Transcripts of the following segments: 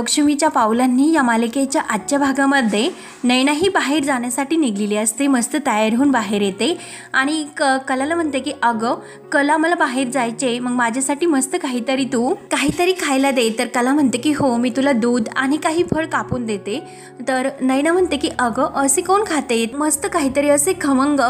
लक्ष्मीच्या पावलांनी या मालिकेच्या आजच्या भागामध्ये नैना ही बाहेर जाण्यासाठी निघलेली असते मस्त तयार होऊन बाहेर येते. आणि क कलाला म्हणते की अगं कला मला बाहेर जायचे मग माझ्यासाठी मस्त काहीतरी तू काहीतरी खायला दे. तर कला म्हणते की हो मी तुला दूध आणि काही फळ कापून देते. तर नैना म्हणते की अगं असे कोण खाते? मस्त काहीतरी असे खमंग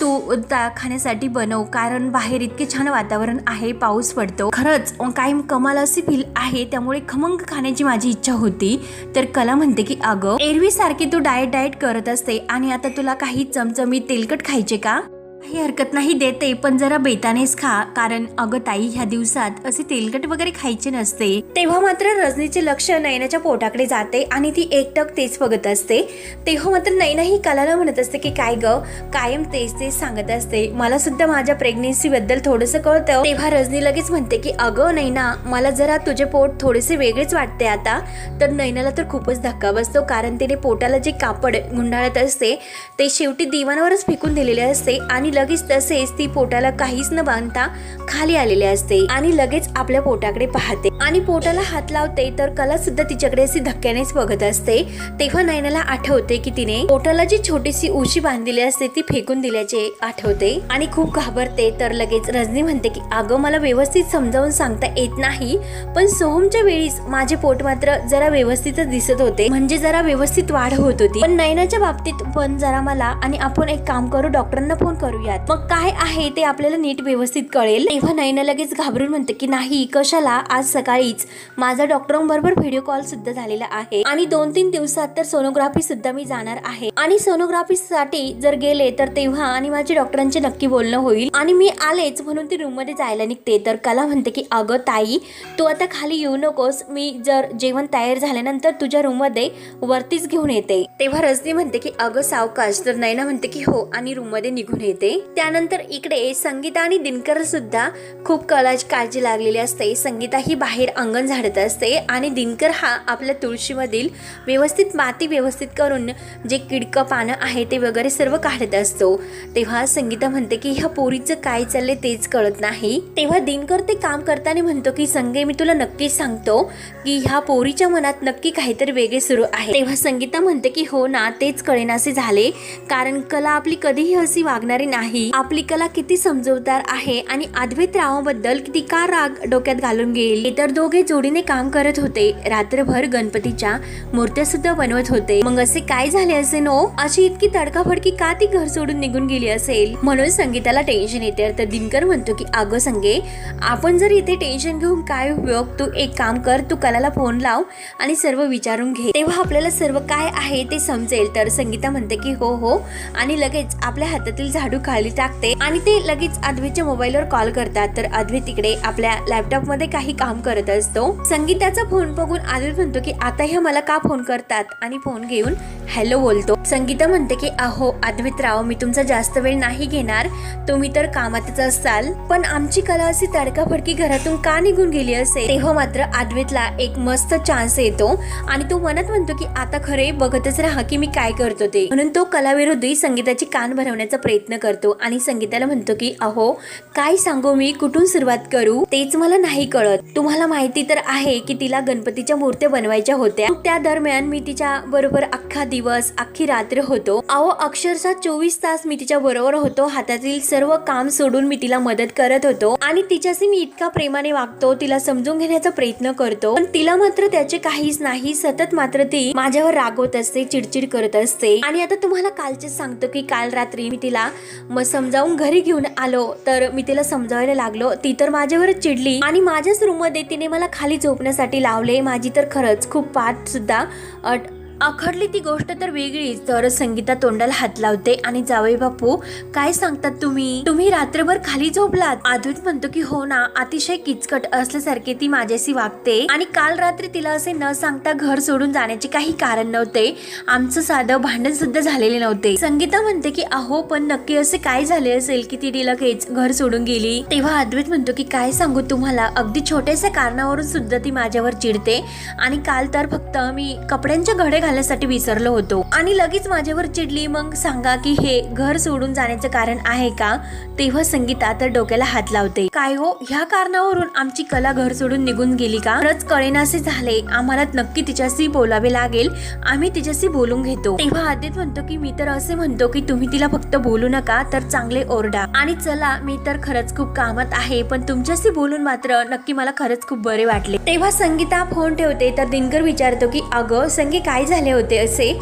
तू त्या खाण्यासाठी बनव कारण बाहेर इतके छान वातावरण आहे पाऊस पडतो. खरंच काही कमाल अशी फील आहे त्यामुळे खमंग खाण्याची माझी इच्छा होती तर कला म्हणते की अगं एरवी सारखी तू डाएट डाएट करत असते आणि आता तुला काही चमचमी तेलकट खायचे का? काही हरकत नाही देते पण जरा बेतानेच खा. कारण अगं ताई ह्या दिवसात असे तेलकट वगैरे खायचे नसते. तेव्हा मात्र रजनीचे लक्ष नयनाच्या पोटाकडे जाते आणि ती एकटक तेच बघत असते. तेव्हा मात्र नैना ही कलाला म्हणत असते की काय ग? कायम तेच तेच सांगत असते. मला सुद्धा माझ्या प्रेग्नेन्सी बद्दल थोडंसं कळतं. तेव्हा रजनी लगेच म्हणते की अगं नैना मला जरा तुझे पोट थोडेसे वेगळेच वाटते आता. तर नैनाला तर खूपच धक्का बसतो कारण तिने पोटाला जे कापड गुंडाळत असते ते शेवटी दिवाणावरच फेकून दिलेले असते आणि लगेच तसेच ती पोटाला काहीच न बांधता खाली आलेली असते आणि लगेच आपल्या पोटाकडे पाहते. आणि पोटाला हात लावते तर कला सुद्धा तिच्याकडे अशी धक्क्यानेच बघत असते. तेव्हा नयनाला आठवते की तिने पोटाला जी छोटीशी उशी बांधलेली असते ती फेकून दिल्याचे आठवते. आणि खूप घाबरते तर लगेच रजनी म्हणते की अगं मला व्यवस्थित समजावून सांगता येत नाही पण सोहमच्या वेळीच माझे पोट मात्र जरा व्यवस्थितच दिसत होते. म्हणजे जरा व्यवस्थित वाढ होत होती. पण नयनाच्या बाबतीत पण जरा मला आणि आपण एक काम करू डॉक्टरांना फोन करू. करूयात. मग काय आहे ते आपल्याला नीट व्यवस्थित कळेल. तेव्हा नयना लगेच घाबरून म्हणते की नाही कशाला? आज सकाळीच माझा डॉक्टरांबरोबर व्हिडिओ कॉल सुद्धा झालेला आहे आणि दोन तीन दिवसात तर सोनोग्राफी सुद्धा मी जाणार आहे. आणि सोनोग्राफी साठी जर गेले तर तेव्हा आणि माझे डॉक्टरांचे नक्की बोलणं होईल आणि मी आलेच म्हणून ती रूममध्ये जायला निघते. तर कला म्हणते की अगं ताई तू आता खाली येऊ नकोस. मी जर जेवण तयार झाल्यानंतर तुझ्या रूममध्ये वरतीच घेऊन येते. तेव्हा रजनी म्हणते की अगं सावकाश. तर नैना म्हणते की हो. आणि रूममध्ये निघून येते. त्यानंतर इकडे संगीता आणि दिनकर सुद्धा खूप कळाची काळजी लागलेली असते. संगीता ही बाहेर अंगण झाडत असते आणि दिनकर हा आपल्या तुळशीमधील व्यवस्थित माती व्यवस्थित करून जे किडकं पानं आहे ते वगैरे सर्व काढत असतो. तेव्हा संगीता म्हणते की ह्या पोरीचं काय चाललंय तेच कळत नाही. तेव्हा दिनकर ते काम करताना म्हणतो की संगे मी तुला नक्कीच सांगतो की ह्या पोरीच्या मनात नक्की काहीतरी वेगळे सुरू आहे. तेव्हा संगीता म्हणते की हो ना तेच कळेनासे झाले. कारण कला आपली कधीही अशी वागणारी नाही. आपली कला किती समजवदार आहे आणि अद्वैत रावाबद्दल किती का राग डोक्यात घालून गेली? तर दोघे जोडीने काम करत होते. रात्रभर गणपतीच्या मूर्त्या सुद्धा बनवत होते. मग असे काय झाले असे नो? अशी इतकी तडकाफडकी का ती घर सोडून निघून गेली असेल? म्हणून संगीताला टेन्शन येते. तर दिनकर म्हणतो की अगं संगे आपण जर इथे टेन्शन घेऊन काय उपयोग? तू एक काम कर तू कलाला फोन लाव आणि सर्व विचारून घे. तेव्हा आपल्याला सर्व काय आहे ते समजेल. तर संगीता म्हणते की हो हो. आणि लगेच आपल्या हातातील झाडू खाली टाकते आणि ते लगेच अद्वैतच्या मोबाईलवर कॉल करतात. तर अद्वैत तिकडे आपल्या लॅपटॉपमध्ये काही काम करत असतो. संगीताचा फोन बघून अद्वैत म्हणतो की आता ह्या मला का फोन करतात? आणि फोन घेऊन हॅलो बोलतो. संगीता म्हणते की अहो अद्वैत राव मी तुमचा जास्त वेळ नाही घेणार. तुम्ही तर कामातच असाल. पण आमची कला अशी तडकाफडकी घरातून का निघून गेली असेल तेव्हा मात्र अद्वैतला एक मस्त चान्स येतो आणि तो मनात म्हणतो की आता खरे बघतच राहा की मी काय करतो ते. म्हणून तो कलाविरोधी संगीताची कान भरवण्याचा प्रयत्न करतो. आणि संगीताला म्हणतो की अहो काय सांगू मी? कुठून सुरुवात करू? तेच मला नाही कळत. तुम्हाला माहिती तर आहे की तिला गणपतीच्या मूर्त्या बनवायच्या होत्या. त्या दरम्यान मी तिच्या बरोबर अख्खा दिवस अख्खी रात्र होतो. अहो अक्षरशः चोवीस तास मी तिच्या बरोबर होतो. हातातील सर्व काम सोडून मी तिला मदत करत होतो. आणि तिच्याशी मी इतका प्रेमाने वागतो तिला समजून घेण्याचा प्रयत्न करतो. पण तिला मात्र त्याचे काहीच नाही. सतत मात्र ती माझ्यावर रागवत असते चिडचिड करत असते. आणि आता तुम्हाला कालचेच सांगतो की काल रात्री मी तिला मग समजावून घरी घेऊन आलो. तर मी तिला समजावायला लागलो. ती तर माझ्यावरच चिडली. आणि माझ्याच रूममध्ये तिने मला खाली झोपण्यासाठी लावले. माझी तर खरंच खूप पाठ सुद्धा अट आखडली ती गोष्ट तर वेगळीच. तर संगीता तोंडाला हात लावते आणि जावई बापू काय सांगतात तुम्ही? तुम्ही रात्रभर खाली झोपलात. अद्वैत म्हणतो की हो ना अतिशय किचकट असल्यासारखे ती माझ्याशी वागते आणि काल रात्री तिला असे न सांगता घर सोडून जाण्याचे काही कारण नव्हते. आमचं साधं भांडण सुद्धा झालेले नव्हते. संगीता म्हणते की अहो पण नक्की असे काय झाले असेल की ती लगेच घर सोडून गेली? तेव्हा अद्वैत म्हणतो की काय सांगू तुम्हाला? अगदी छोट्याशा कारणावरून सुद्धा ती माझ्यावर चिडते आणि काल तर फक्त मी कपड्यांच्या घडे घालण्यासाठी विसरलो होतो. आणि लगेच माझ्यावर चिडली. मग सांगा की हे घर सोडून जाण्याचं कारण आहे का? तेव्हा संगीता तर डोक्याला हात लावते. काय हो? ह्या कारणावरून आमची कला घर सोडून निघून गेली का? खरंच कळेनासे झाले. आम्हाला नक्की तिच्याशी बोलावे लागेल. आम्ही तिच्याशी बोलून घेतो. तेव्हा आदित म्हणतो की मी तर असे म्हणतो की तुम्ही तिला फक्त बोलू नका तर चांगले ओरडा. आणि चला मी तर खरंच खूप कामात आहे पण तुमच्याशी बोलून मात्र नक्की मला खरंच खूप बरे वाटले. तेव्हा संगीता फोन ठेवते तर दिनकर विचारतो की अगं संगी काय झालं? झाले होते असे.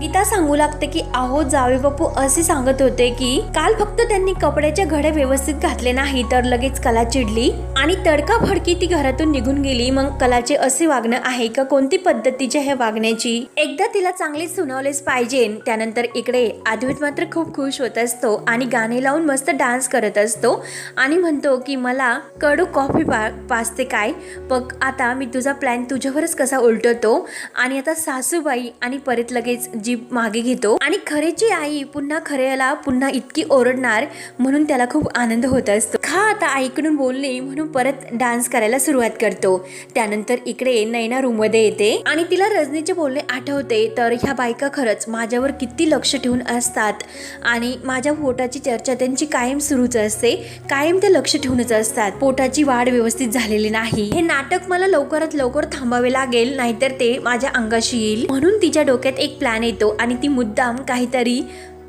गीता सांगू लागते की अहो जावे बापू असे सांगत होते की काल फक्त त्यांनी कपड्याच्या घड्या व्यवस्थित घातले नाही तर लगेच कला चिडली आणि तडका फडकी ती घरातून निघून गेली. मग कलाचे असे वागणं आहे का? कोणती पद्धतीच्या हे वागण्याची? एकदा तिला चांगले सुनावलेच पाहिजे. त्यानंतर इकडे अद्वैत मात्र खूप खुश होत असतो आणि गाणे लावून मस्त डान्स करत असतो आणि म्हणतो की मला कडू कॉफी पा पाचते काय? बघ आता मी तुझा प्लॅन तुझ्यावरच कसा उलटवतो आणि आता सासूबाई आणि परत लगेच जीप मागे घेतो. आणि खरेची आई पुन्हा खऱ्याला पुन्हा इतकी ओरडणार म्हणून त्याला खूप आनंद होत असतो. खा आता आईकडून बोलणे म्हणून परत डान्स करायला सुरुवात करतो. त्यानंतर इकडे नैना रूममध्ये येते. आणि तिला रजनीचे बोलणे आठवते. तर ह्या बायका खरंच माझ्यावर किती लक्ष ठेवून असतात. आणि माझ्या पोटाची चर्चा त्यांची कायम सुरूच असते. कायम ते लक्ष ठेवूनच असतात. पोटाची वाढ व्यवस्थित झालेली नाही. हे नाटक मला लवकरात लवकर थांबावे लागेल. नाहीतर ते माझ्या अंगाशी येईल. म्हणून तिच्या डोक्यात एक प्लॅन येतो. आणि ती मुद्दाम काहीतरी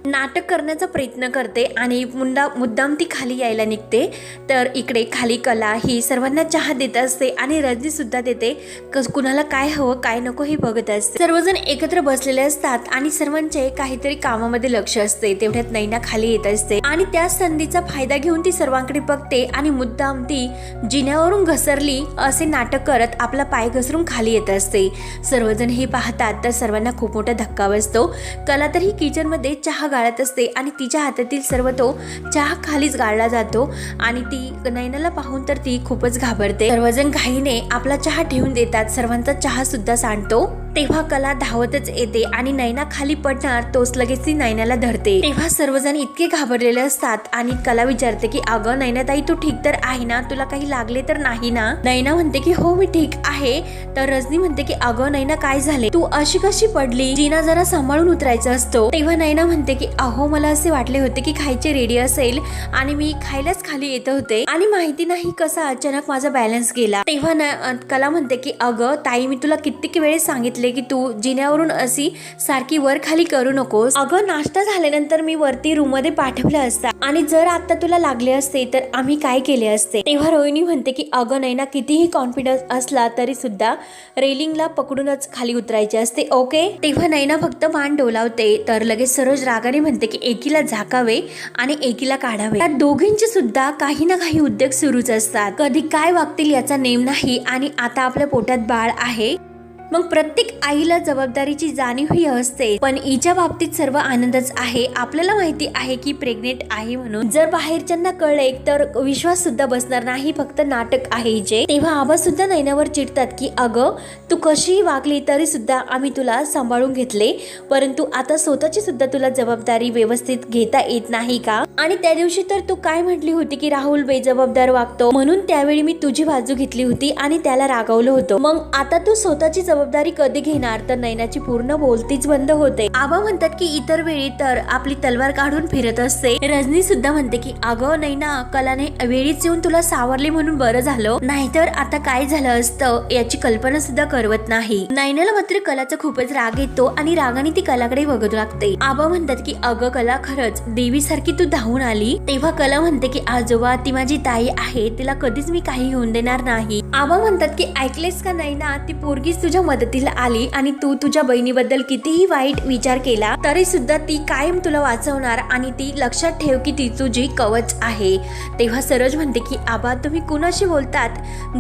नाटक करण्याचा प्रयत्न करते आणि मुंडा मुद्दाम ती खाली यायला निघते. तर इकडे खाली कला ही सर्वांना चहा देत असते आणि रजनी सुद्धा देते. क- कुणाला काय हवं काय नको हे बघत असते. सर्वजण एकत्र बसलेले असतात आणि सर्वांचे काहीतरी कामामध्ये लक्ष असते. तेवढ्यात नैना खाली येत असते आणि त्या संधीचा फायदा घेऊन ती सर्वांकडे बघते आणि मुद्दाम ती जिन्यावरून घसरली असे नाटक करत आपला पाय घसरून खाली येत असते. सर्वजण हे पाहतात तर सर्वांना खूप मोठा धक्का बसतो. कला तर ही किचनमध्ये चहा गाळत असते आणि तिच्या हातातील सर्व तो चहा खालीच गाळला जातो आणि ती नैनाला पाहून तर ती खूपच घाबरते. सर्वजण घाईने आपला चहा ठेवून देतात. सर्वांचा चहा सुद्धा सांडतो. तेव्हा कला धावतच येते आणि नैना खाली पडणार तोच लगेच ती नैनाला धरते. तेव्हा सर्वजण इतके घाबरलेले असतात आणि कला विचारते की अगं नैनाताई तू ठीक तर आहे ना? तुला काही लागले तर नाही ना? नैना म्हणते की हो मी ठीक आहे. तर रजनी म्हणते की अगं नैना काय झाले? तू अशी कशी पडली? जीना जरा सांभाळून उतरायचं असतो. तेव्हा नैना म्हणते की अहो मला असे वाटले होते की खायचे रेडी असेल आणि मी खायलाच खाली येत होते. आणि माहिती नाही कसा अचानक माझा बॅलन्स गेला. तेव्हा न- कला म्हणते की अगं ताई मी तुला कित्येक वेळेस सांगितले की तू जिन्यावरून अशी सारखी वर खाली करू नकोस. अगं नाश्ता झाल्यानंतर मी वरती रूममध्ये पाठवलं असता. आणि जर आता तुला लागले असते तर आम्ही काय केले असते? तेव्हा रोहिणी म्हणते की अगं नैना कितीही कॉन्फिडन्स असला तरी सुद्धा रेलिंगला पकडूनच खाली उतरायचे असते ओके तेव्हा नैना फक्त मान डोलावते तर लगेच सरोज माघारी म्हणते की एकीला झाकावे आणि एकीला काढावे. त्या दोघींचे सुद्धा काही ना काही उद्योग सुरूच असतात. कधी काय वागतील याचा नेम नाही आणि आता आपल्या पोटात बाळ आहे. मग प्रत्येक आईला जबाबदारीची जाणीव ही असते. पण हिच्या बाबतीत सर्व आनंदच आहे. आपल्याला माहिती आहे की प्रेग्नेंट आहे म्हणून जर बाहेरच्यांना कळले तर विश्वास सुद्धा बसणार नाही. फक्त नाटक आहे जे तेव्हा आबा सुद्धा नैनावर चिडतात की अगं तू कशीही वागली तरी सुद्धा आम्ही तुला सांभाळून घेतले. परंतु आता स्वतःची सुद्धा तुला जबाबदारी व्यवस्थित घेता येत नाही का? आणि त्या दिवशी तर तू काय म्हटली होती की राहुल बेजबाबदार वागतो? म्हणून त्यावेळी मी तुझी बाजू घेतली होती आणि त्याला रागवलं होतं. मग आता तू स्वतःची जबाबदारी जबाबदारी कधी घेणार? तर नैनाची पूर्ण बोलतीच बंद होते. आबा म्हणतात की इतर वेळी तर आपली तलवार काढून फिरत असते. रजनी सुद्धा म्हणते की अगं नैना कलाने वेळीच येऊन तुला सावरले म्हणून बरं झालं. नाहीतर आता काय झालं असतं याची कल्पना सुद्धा करवत नाही. नैनाला मात्र कलाचा खूपच राग येतो आणि रागाने ती कलाकडे बघत लागते. आबा म्हणतात की अगं कला खरंच देवीसारखी तू धावून आली. तेव्हा कला म्हणते की आजोबा ती माझी ताई आहे तिला कधीच मी काही होऊन देणार नाही. आबा म्हणतात की ऐकलेस का नैना ती पोरगीच तुझ्या मदतीला आली आणि तू तुझ्या बहिणीबद्दल कितीही वाईट विचार केला तरी सुद्धा ती कायम तुला वाचवणार आणि ती लक्षात ठेव की ती तुझी कवच आहे. तेव्हा सरोज म्हणते की आबा तुम्ही कुणाशी बोलतात?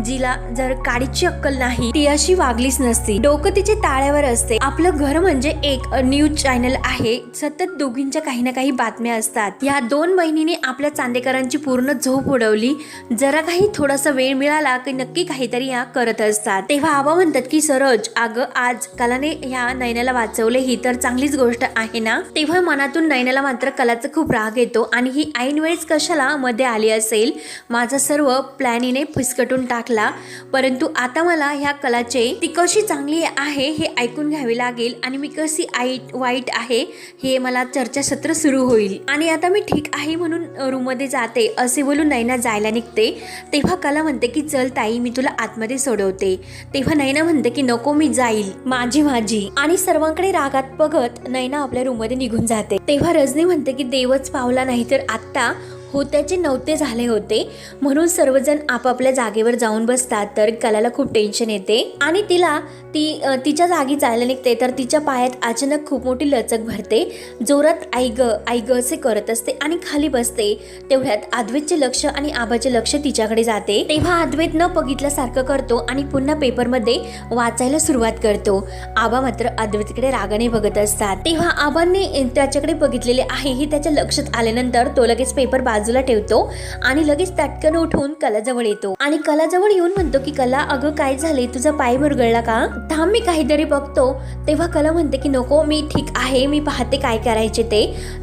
जिला जर काडीची अक्कल नाही ती अशी वागलीच नसती. डोकं तिचे ताळ्यावर असते. आपलं घर म्हणजे एक न्यूज चॅनल आहे. सतत दोघींच्या काही ना काही बातम्या असतात. या दोन बहिणीने आपल्या चांदेकरांची पूर्ण झोप उडवली. जरा काही थोडासा वेळ मिळाला की नक्की काहीतरी या करत असतात. तेव्हा आबा म्हणतात की सरोज खरंच अगं आज कलाने ह्या नयनाला वाचवले ही तर चांगलीच गोष्ट आहे ना? तेव्हा मनातून नैनाला मात्र कलाचा खूप राग येतो आणि ही ऐन वेळेस कशाला मध्ये आली असेल? माझा सर्व प्लॅनिने फिसकटून टाकला. परंतु आता मला ह्या कलाचे ती कशी चांगली आहे हे ऐकून घ्यावे लागेल आणि मी कशी आईट वाईट आहे हे मला चर्चासत्र सुरू होईल. आणि आता मी ठीक आहे म्हणून रूममध्ये जाते असे बोलून नैना जायला निघते. तेव्हा कला म्हणते की चल ताई मी तुला आतमध्ये सोडवते. तेव्हा नैना म्हणते की नको मी जाईल. माझी माझी. आणि सर्वांकडे रागात बघत नैना आपल्या रूममध्ये निघून जाते. तेव्हा रजनी म्हणते की देवच पावला नाही तर आत्ता होत्याचे नव्हते झाले होते. म्हणून सर्वजण आपापल्या जागेवर जाऊन बसतात तर कलाला खूप टेन्शन येते. आणि तिला ती तिच्या जागी जायला निघते तर तिच्या पायात अचानक खूप मोठी लचक भरते. जोरात आई आईग आई असे करत असते आणि खाली बसते. तेवढ्यात अद्वैतचे लक्ष आणि आबाचे लक्ष तिच्याकडे जाते. तेव्हा अद्वैत न बघितल्यासारखं करतो आणि पुन्हा पेपरमध्ये वाचायला सुरुवात करतो. आबा मात्र अद्वैतकडे रागाने बघत असतात. तेव्हा आबांनी त्याच्याकडे बघितलेले आहे हे त्याच्या लक्षात आल्यानंतर तो लगेच पेपर बाजूला ठेवतो आणि लगेच ताटकन उठून कलाजवळ येतो. आणि कलाजवळ येऊन म्हणतो की कला अगं काय झाले तुझा पाय मुरगळला का? थांब मी काहीतरी बघतो. तेव्हा कला म्हणते की नको मी ठीक आहे. मी पाहते काय करायचे ते.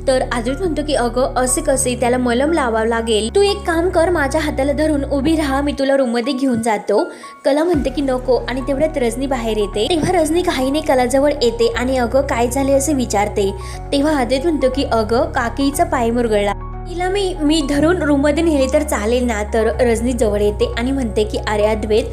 तर अद्वैत म्हणतो की अगं असे कसे? त्याला मलम लावावं लागेल. तू एक काम कर माझ्या हाताला धरून उभी राहा. मी तुला रूममध्ये घेऊन जातो. कला म्हणते की नको. आणि तेवढ्यात रजनी बाहेर येते. तेव्हा रजनी काही नाही कलाजवळ येते आणि अगं काय झाले असे विचारते. तेव्हा आदित म्हणतो की अगं काकीचा पाय मुरगळला. तिला मी मी धरून रूममध्ये नेले तर चालेल ना? तर रजनी जवळ येते आणि म्हणते की अरे अद्वैत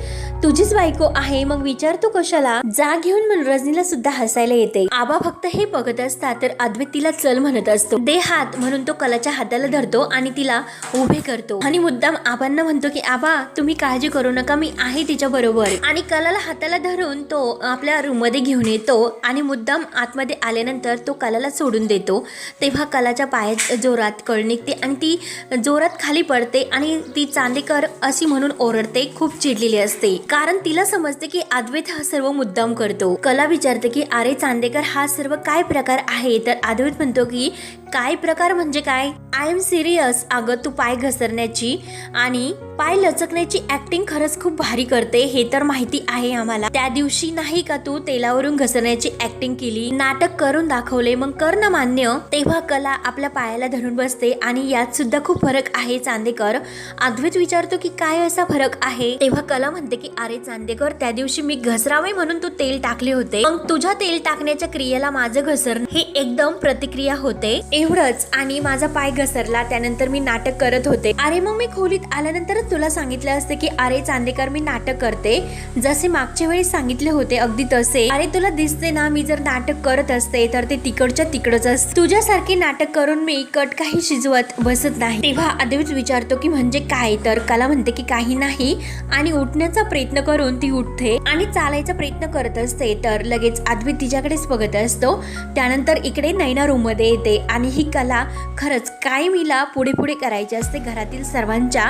तुझीच बायको आहे मग विचारतो कशाला? जा घेऊन म्हणून रजनीला सुद्धा हसायला येते. आबा फक्त हे बघत असतात तर अद्वैत तिला चल म्हणत असतो. दे हात म्हणून तो कलाच्या हाताला धरतो आणि तिला उभे करतो. आणि मुद्दाम आबांना म्हणतो की आबा तुम्ही काळजी करू नका मी आहे तिच्या बरोबर. आणि कलाला हाताला धरून तो आपल्या रूममध्ये घेऊन येतो आणि मुद्दाम आतमध्ये आल्यानंतर तो कलाला सोडून देतो. तेव्हा कलाच्या पायात जोरात कळणी निघते आणि ती जोरात खाली पडते आणि ती चांदेकर अशी म्हणून ओरडते खूप चिडलेली असते. कारण तिला समजते की अद्वैत हा सर्व मुद्दाम करतो. कला विचारते की अरे चांदेकर हा सर्व काय प्रकार आहे? तर अद्वैत म्हणतो की काय प्रकार म्हणजे काय? आय एम सिरियस अगं तू पाय घसरण्याची आणि पाय लचकण्याची ऍक्टिंग खरंच खूप भारी करते हे तर माहिती आहे आम्हाला. त्या दिवशी नाही का तू तेलावरून घसरण्याची ऍक्टिंग केली? नाटक करून दाखवले मग कर ना मान्य. तेव्हा कला आपल्या पायाला धरून बसते आणि यात सुद्धा खूप फरक आहे चांदेकर. अद्वैत विचारतो की काय असा फरक आहे? तेव्हा कला म्हणते की अरे चांदेकर त्या दिवशी मी घसरावे म्हणून तू तेल टाकले होते. मग तुझ्या तेल टाकण्याच्या क्रियेला माझं घसरण हे एकदम प्रतिक्रिया होते. एवढंच. आणि माझा पाय घसरला त्यानंतर मी नाटक करत होते. अरे मग मी खोलीत आल्यानंतरच तुला सांगितलं असते की अरे चांदेकर मी नाटक करते. जसे मागच्या वेळी सांगितले होते अगदी तसे. अरे तुला दिसते ना मी जर नाटक करत असते तर ते तिकडच्या तिकडच असते. तुझ्यासारखे नाटक करून मी कट काही शिजवत बसत नाही. तेव्हा अद्वैत विचारतो की म्हणजे काय? तर कला म्हणते की काही नाही. आणि उठण्याचा प्रयत्न करून ती उठते. आणि चालायचा प्रयत्न करत असते तर लगेच आदवी तिच्याकडेच बघत असतो. त्यानंतर इकडे नैना रूममध्ये येते. आणि ही कला खरंच काय मीला पुढे पुढे करायची असते घरातील सर्वांच्या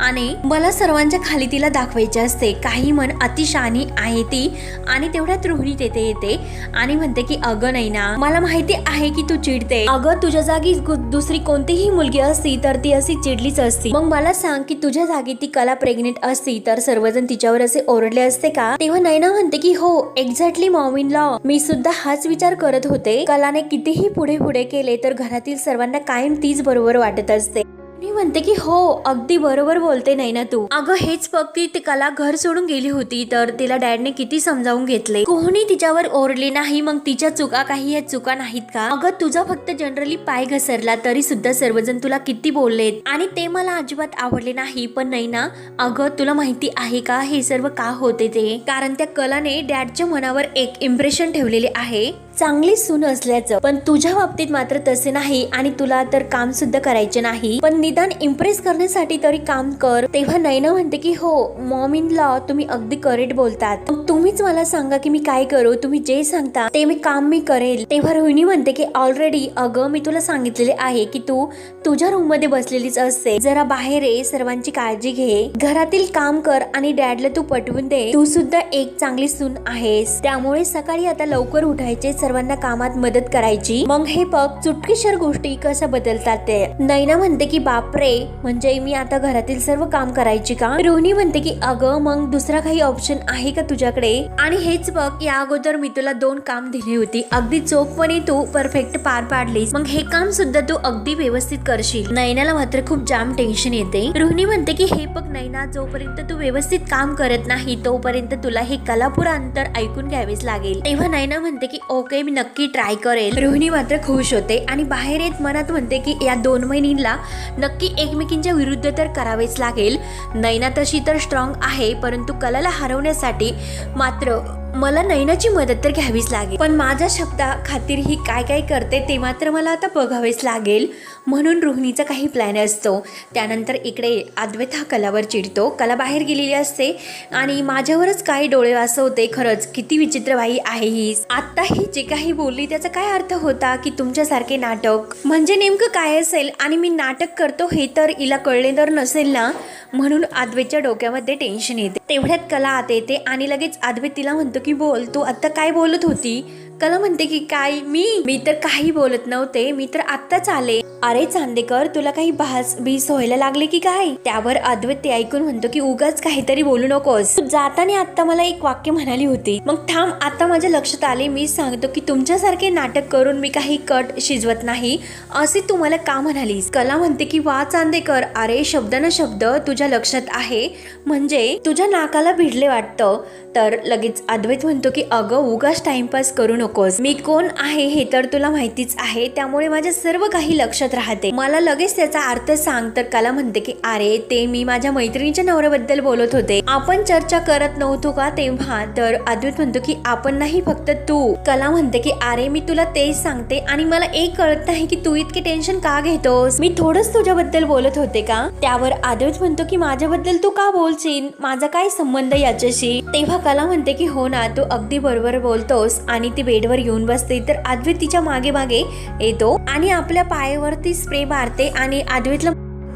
आणि मला सर्वांच्या खाली तिला दाखवायची असते. काही मन अतिशानी आहे ती आणि तेवढ्यात रोहिणी तेथे येते आणि म्हणते की अगं नाही ना मला माहिती आहे की तू चिडते. अगं तुझ्या जागी दुसरी कोणतीही मुलगी असती तर ती अशी चिडलीच असती. मग मला सांग की तुझ्या जागी ती कला प्रेग्नेंट असती तर सर्वजण तिच्यावर असे ओरडले असते का? तेव्हा नैना म्हणते की हो एक्झॅक्टली मॉमिन लॉ. मी सुद्धा हाच विचार करत होते. कलाने कितीही पुढे पुढे केले तर घरातील सर्वांना कायम तीच बरोबर वाटत असते. मी म्हणते की हो अगदी बरोबर बोलते नाही ना तू. अगं हेच बघ की ती कला घर सोडून गेली होती तर तिला डॅडने किती समजावून घेतले. कोणी तिच्यावर ओरडले नाही मग तिच्या चुका काही या चुका नाहीत का? अगं तुझा फक्त जनरली पाय घसरला तरी सुद्धा सर्वजण तुला किती बोललेत. आणि ते मला अजिबात आवडले नाही पण नाही ना अगं तुला माहिती आहे का हे सर्व का होते ते? कारण त्या कलाने डॅडच्या मनावर एक इम्प्रेशन ठेवलेले आहे. चांगली सून असल्याचं. पण तुझ्या बाबतीत मात्र तसे नाही आणि तुला तर काम सुद्धा करायचे नाही. पण निदान इम्प्रेस करण्यासाठी तरी काम कर. तेव्हा नैना म्हणते की हो मॉम इन लॉ तुम्ही अगदी करेक्ट बोलतात. तुम्हीच मला सांगा की मी काय करू? तुम्ही जे सांगता ते मी काम मी करेल. तेव्हा रोहिणी म्हणते की ऑलरेडी अगं मी तुला सांगितलेले आहे की तू तुझ्या रूममध्ये बसलेलीच असते. जरा बाहेर ये सर्वांची काळजी घे. घरातील काम कर आणि डॅडला तू पटवून दे. तू सुद्धा एक चांगली सून आहेस. त्यामुळे सकाळी आता लवकर उठायचेच सर्वांना कामात मदत करायची. मग हे बघ चुटकीशर गोष्टी कसं बदलतात ते. नैना म्हणते की बापरे म्हणजे मी आता घरातील सर्व काम करायची का? रोहिणी म्हणते की अगं मग दुसरा काही ऑप्शन आहे का तुझ्याकडे? आणि हेच बघ या अगोदर मी तुला दोन काम दिली होती. अगदी चोखपणे तू परफेक्ट पार पाडलीस. मग हे काम सुद्धा तू अगदी व्यवस्थित करशील. नैनाला मात्र खूप जाम टेन्शन येते. रोहिणी म्हणते की हे बघ नैना जोपर्यंत तू व्यवस्थित काम करत नाही तोपर्यंत तुला हे कलापूर अंतर ऐकून घ्यावेच लागेल. तेव्हा नैना म्हणते की ओके मी नक्की ट्राय करेल. रोहिणी मात्र खुश होते आणि बाहेर येत मनात म्हणते की या दोन महिनीला नक्की एकमेकींच्या विरुद्ध तर करावेच लागेल. नैना तशी तर स्ट्रॉंग आहे परंतु कलाला हरवण्यासाठी मात्र मला नैनाची मदत तर घ्यावीच लागेल. पण माझ्या शब्दा खातीर ही काय काय करते ते मात्र मला आता बघावेच लागेल. म्हणून रोहिणीचा काही प्लॅन असतो. त्यानंतर इकडे अद्वैत हा कलावर चिडतो. कला बाहेर गेलेली असते. आणि माझ्यावरच काय डोळे वाचवते खरंच किती विचित्र बाई आहे ही. आत्ता ही जे काही बोलली त्याचा काय अर्थ होता की तुमच्यासारखे नाटक? म्हणजे नेमकं काय असेल? आणि मी नाटक करतो हे तर हिला कळले तर नसेल ना? म्हणून आद्वेच्या डोक्यामध्ये टेन्शन येते. तेवढ्यात कला आत येते आणि लगेच अद्वैत तिला म्हणतो की बोल तू आता काय बोलत होती? कला म्हणते की काय मी मी तर काही बोलत नव्हते मी तर आत्ताच आले. अरे चांदेकर तुला काही भास बीस व्हायला लागले की काय? त्यावर अद्वैत ते ऐकून म्हणतो की उगाच काहीतरी बोलू नकोस. तू जाताना आता मला एक वाक्य म्हणाली होती. मग थांब आता माझ्या लक्षात आले मी सांगतो की तुमच्यासारखे नाटक करून मी काही कट शिजवत नाही असे तू मला का म्हणालीस? कला म्हणते की वा चांदेकर अरे शब्द ना शब्द तुझ्या लक्षात आहे. म्हणजे तुझ्या नाकाला भिडले वाटतं. तर लगेच अद्वैत म्हणतो की अगं उगाच टाइमपास करू नको. नकोस. मी कोण आहे हे तर तुला माहितीच आहे. त्यामुळे माझ्या सर्व काही लक्षात राहते. मला लगेच त्याचा अर्थ सांग. तर कला म्हणते की अरे ते मी माझ्या मैत्रिणीच्या नवऱ्याबद्दल बोलत होते. आपण चर्चा करत नव्हतो का तेव्हा तर अद्वैत म्हणतो की आपण नाही फक्त तू कला म्हणते की अरे मी तुला तेच सांगते. आणि मला एक कळत नाही की तू इतके टेन्शन का घेतोस? मी थोडंच तुझ्याबद्दल बोलत होते का त्यावर अद्वैत म्हणतो की माझ्याबद्दल तू का बोलशील? माझा काय संबंध याच्याशी तेव्हा कला म्हणते की हो ना तू अगदी बरोबर बोलतोस. आणि ती बेडवर येऊन बसते. तर अद्वैत तिच्यामागे मागे येतो आणि आपल्या पायावरती स्प्रे मारते आणि अद्वैतला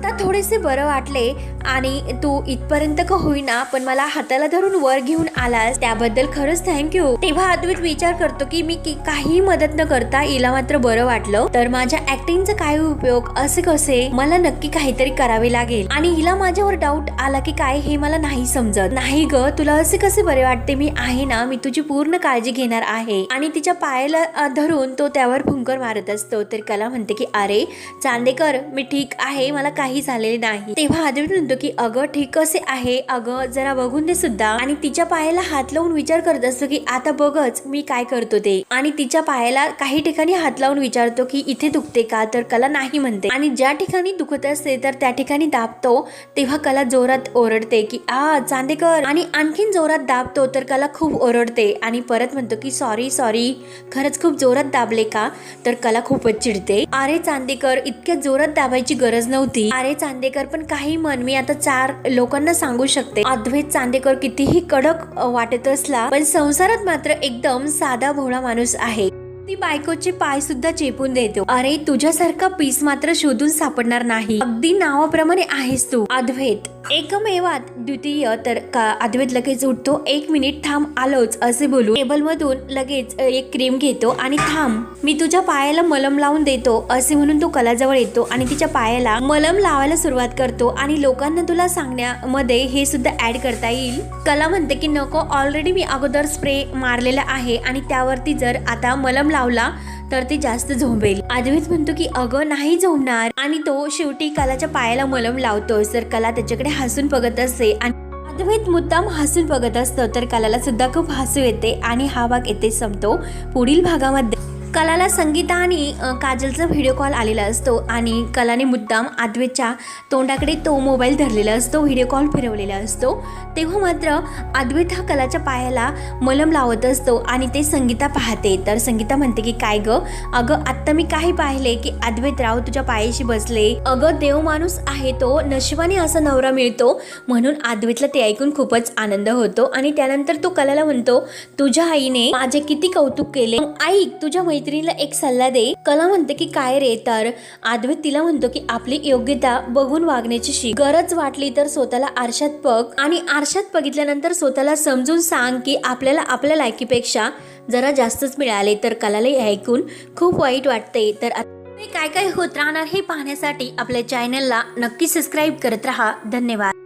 आता थोडेसे बरं वाटले आणि तू इथपर्यंत का होईना पण मला हाताला धरून वर घेऊन आलास त्याबद्दल खरंच थँक्यू तेव्हा अद्वित विचार करतो की मी काही मदत न करता हिला मात्र बरं वाटलं तर माझ्या ऍक्टिंगचा काय उपयोग असे कसे? मला नक्की काहीतरी करावे लागेल. आणि हिला माझ्यावर डाऊट आला की काय हे मला नाही समजत. नाही ग तुला असे कसे बरे वाटते? मी आहे ना मी तुझी पूर्ण काळजी घेणार आहे. आणि तिच्या पायाला धरून तो त्यावर फुंकर मारत असतो. तर कला म्हणते की अरे चांदेकर मी ठीक आहे मला काही झालेले नाही. तेव्हा आदित्य म्हणतो की अगं ठीक कसे आहे. अगं जरा बघून दे सुद्धा. आणि तिच्या पायाला हात लावून विचार करत असतो की आता बघच मी काय करतो ते. आणि तिच्या पायाला काही ठिकाणी हात लावून विचारतो की इथे दुखते का? तर कला नाही म्हणते. आणि ज्या ठिकाणी दुखत असते तर त्या ठिकाणी दाबतो. तेव्हा कला जोरात ओरडते की आ चांदेकर. आणि आणखीन जोरात दाबतो तर कला खूप ओरडते. आणि परत म्हणतो की सॉरी सॉरी. खरंच खूप जोरात दाबले का? तर कला खूपच चिडते. अरे चांदेकर इतक्या जोरात दाबायची गरज नव्हती. अरे चांदेकर पण काही मन मी आता चार लोकांना सांगू शकते. अद्वैत चांदेकर कितीही कडक वाटत असला पण संसारात मात्र एकदम साधा भोळा माणूस आहे. ती बायकोचे पाय सुद्धा चेपून देतो. अरे तुझ्यासारखा पीस मात्र शोधून सापडणार नाही. अगदी नावाप्रमाणे आहेस तू अद्वैत. एकमेवात द्वितीय तर का अद्वैत लगेच उठतो. एक मिनिट थांब आलोच असे बोलू. टेबल मधून लगेच एक क्रीम घेतो आणि थांब. मी तुझ्या पायाला मलम लावून देतो असे म्हणून तो कलाजवळ येतो आणि तिच्या पायाला मलम लावायला सुरुवात करतो आणि लोकांना तुला सांगण्यामध्ये हे सुद्धा ऍड करता येईल. कला म्हणते की नको ऑलरेडी मी अगोदर स्प्रे मारलेला आहे आणि त्यावरती जर आता मलम लावला तर ते जास्त झोंबेल. आदवीत म्हणतो की अगं नाही झोंबणार. आणि तो शेवटी कलाच्या पायाला मलम लावतो तर कला त्याच्याकडे हसून बघत असते आणि अद्वैत मुद्दाम हसून बघत असतो. तर कलाला सुद्धा खूप हसू येते आणि हा भाग येथे संपतो. पुढील भागामध्ये कलाला संगीता आणि काजलचा व्हिडिओ कॉल आलेला असतो आणि कलाने मुद्दाम आद्वेच्या तोंडाकडे तो मोबाईल धरलेला असतो व्हिडिओ कॉल फिरवलेला असतो. तेव्हा मात्र अद्वैत हा कलाच्या पायाला मलम लावत असतो आणि ते संगीता पाहते. तर संगीता म्हणते की काय ग? अगं आत्ता मी काही पाहिले की अद्वैत राव तुझ्या पायाशी बसले. अगं देव माणूस आहे तो नशिबाने असा नवरा मिळतो. म्हणून अद्वैतला ते ऐकून खूपच आनंद होतो आणि त्यानंतर तो कलाला म्हणतो तुझ्या आईने माझे किती कौतुक केले. ऐक तुझ्या मैत्री मैत्रिणीला एक सल्ला दे. कला म्हणते की काय रे तर? अद्वैत तिला म्हणतो की आपली योग्यता बघून वागण्याची शिक. गरज वाटली तर स्वतःला आरशात बघ आणि आरशात बघितल्यानंतर स्वतःला समजून सांग की आपल्याला आपल्या लायकीपेक्षा जरा जास्तच मिळाले तर कलाला हे ऐकून खूप वाईट वाटते. तर काय काय होत राहणार हे पाहण्यासाठी आपल्या चॅनलला नक्की सबस्क्राईब करत राहा. धन्यवाद.